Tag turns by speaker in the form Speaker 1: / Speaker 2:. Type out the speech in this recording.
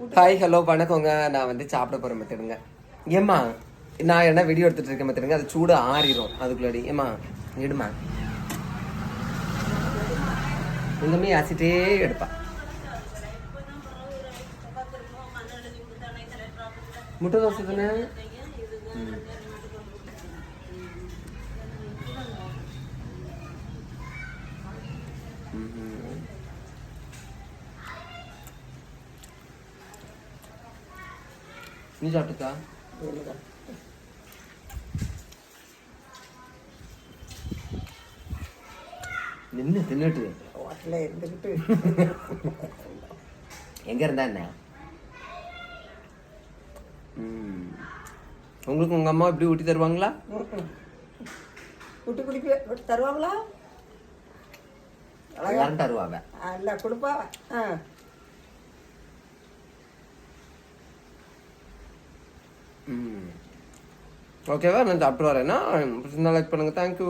Speaker 1: Hi hello வணக்கங்க. நான் வந்து சாப்பிட போகிறேன் மத்திடுங்க ஏம்மா நான் என்ன வீடியோ எடுத்துட்டு இருக்கேன் மத்திடுங்க அது சூடு ஆறிடும் அதுக்குள்ளடி ஏம்மா இடுமா எங்கம்மே அசிட்டே எடுப்பா. முட்டை தோசை தானே? ம். நீ சாப்பிட்டுக்கா. நின்று தின்னுட்டு.
Speaker 2: ஹோட்டலில் இருந்துக்கிட்டு
Speaker 1: எங்க இருந்தா என்ன. உங்களுக்கு உங்க அம்மா இப்படி ஊட்டி தருவாங்களா?
Speaker 2: விட்டு குடிக்க விட்டு தருவாங்களா? அழகா
Speaker 1: எல்லாரும் தருவாங்க.
Speaker 2: இல்லை கொடுப்பா. ஆ.
Speaker 1: ஓகேவா நான் சாப்பிட்டு வரேன்னா லைக் பண்ணுங்க. தேங்க்யூ